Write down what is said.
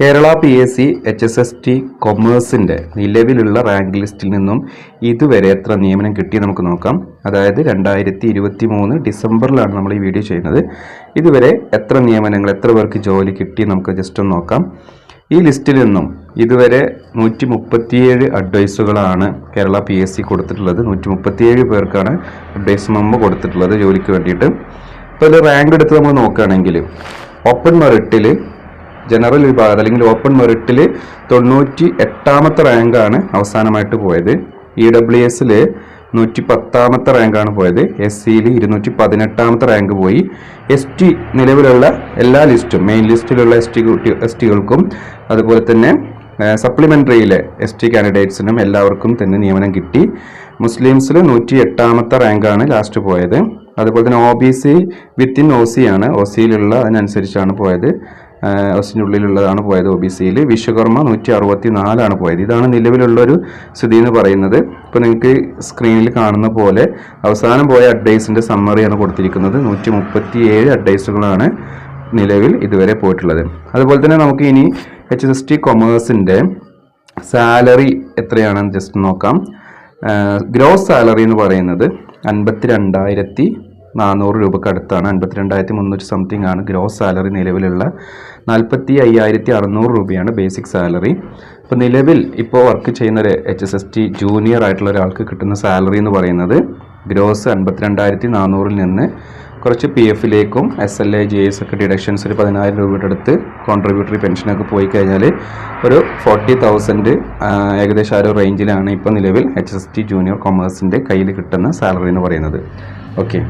Kerala P S C H S S T കൊമേഴ്സിന്റെ നിലവിലുള്ള rank ലിസ്റ്റിൽ നിന്നും ഇതുവരെ എത്ര നിയമനം കിട്ടി നമുക്ക് നോക്കാം. അതായത് രണ്ടായിരത്തി ഇരുപത്തി മൂന്ന് ഡിസംബറിലാണ് നമ്മൾ ഈ വീഡിയോ ചെയ്യുന്നത്. ഇതുവരെ എത്ര നിയമനങ്ങൾ എത്ര പേർക്ക് ജോലി കിട്ടി നമുക്ക് ജസ്റ്റ് ഒന്ന് നോക്കാം. ഈ ലിസ്റ്റിൽ നിന്നും ഇതുവരെ നൂറ്റി മുപ്പത്തിയേഴ് അഡ്വൈസുകളാണ് കേരള പി എസ് സി കൊടുത്തിട്ടുള്ളത്. നൂറ്റി മുപ്പത്തിയേഴ് പേർക്കാണ് അഡ്വൈസ് മെമ്മോ കൊടുത്തിട്ടുള്ളത് ജോലിക്ക് വേണ്ടിയിട്ട്. ഇപ്പോൾ ഇത് റാങ്ക് എടുത്ത് നമ്മൾ നോക്കുകയാണെങ്കിൽ ഓപ്പൺ മെറിറ്റിൽ ജനറൽ വിഭാഗത്തിൽ അല്ലെങ്കിൽ ഓപ്പൺ മെറിറ്റിൽ തൊണ്ണൂറ്റി എട്ടാമത്തെ റാങ്കാണ് അവസാനമായിട്ട് പോയത്. ഇ ഡബ്ല്യു എസിൽ നൂറ്റി പത്താമത്തെ റാങ്കാണ് പോയത്. എസ് സിയിൽ ഇരുന്നൂറ്റി പതിനെട്ടാമത്തെ റാങ്ക് പോയി. എസ് ടി നിലവിലുള്ള എല്ലാ ലിസ്റ്റും മെയിൻ ലിസ്റ്റിലുള്ള എസ് ടി എസ് ടികൾക്കും അതുപോലെ തന്നെ സപ്ലിമെന്ററിയിലെ എസ് ടി കാൻഡിഡേറ്റ്സിനും എല്ലാവർക്കും തന്നെ നിയമനം കിട്ടി. മുസ്ലിംസിൽ നൂറ്റി എട്ടാമത്തെ റാങ്കാണ് ലാസ്റ്റ് പോയത്. അതുപോലെ തന്നെ O B C within O C ആണ്. ഒ സിയിലുള്ള അതിനനുസരിച്ചാണ് പോയത്. ഉള്ളിലുള്ളതാണ് പോയത് ഒ ബി സിയിൽ വിശ്വകർമ്മ നൂറ്റി അറുപത്തി നാലാണ് പോയത്. ഇതാണ് നിലവിലുള്ളൊരു സ്ഥിതി എന്ന് പറയുന്നത്. ഇപ്പോൾ നിങ്ങൾക്ക് സ്ക്രീനിൽ കാണുന്ന പോലെ അവസാനം പോയ അഡ്വൈസിന്റെ സമ്മറിയാണ് കൊടുത്തിരിക്കുന്നത്. നൂറ്റി മുപ്പത്തി ഏഴ് അഡ്വൈസുകളാണ് നിലവിൽ ഇതുവരെ പോയിട്ടുള്ളത്. അതുപോലെ തന്നെ നമുക്ക് ഇനി എച്ച് എസ് ടി കൊമേഴ്സിന്റെ സാലറി എത്രയാണെന്ന് ജസ്റ്റ് നോക്കാം. ഗ്രോസ് സാലറി എന്ന് പറയുന്നത് അൻപത്തി രണ്ടായിരത്തി നാനൂറ് രൂപക്ക് അടുത്താണ് അൻപത്തി രണ്ടായിരത്തി മുന്നൂറ്റി സംതിങ് ആണ് ഗ്രോസ് സാലറി നിലവിലുള്ള. നാൽപ്പത്തി അയ്യായിരത്തി അറുന്നൂറ് രൂപയാണ് ബേസിക് സാലറി ഇപ്പോൾ നിലവിൽ ഇപ്പോൾ വർക്ക് ചെയ്യുന്ന ഒരു H S S T junior ആയിട്ടുള്ള ഒരാൾക്ക് കിട്ടുന്ന സാലറി എന്ന് പറയുന്നത് ഗ്രോസ് അൻപത്തിരണ്ടായിരത്തി നാനൂറിൽ നിന്ന് കുറച്ച് P എഫിലേക്കും S L A G S ഒക്കെ ഡിഡക്ഷൻസ് ഒരു പതിനായിരം രൂപയുടെ അടുത്ത് കോൺട്രിബ്യൂട്ടറി പെൻഷനൊക്കെ പോയി കഴിഞ്ഞാൽ ഒരു ഫോർട്ടി തൗസൻഡ് ഏകദേശം ആ ഒരു റേഞ്ചിലാണ് ഇപ്പോൾ നിലവിൽ എച്ച് എസ് ടി ജൂനിയർ കൊമേഴ്സിന്റെ കയ്യിൽ കിട്ടുന്ന സാലറി എന്ന് പറയുന്നത്. ഓക്കെ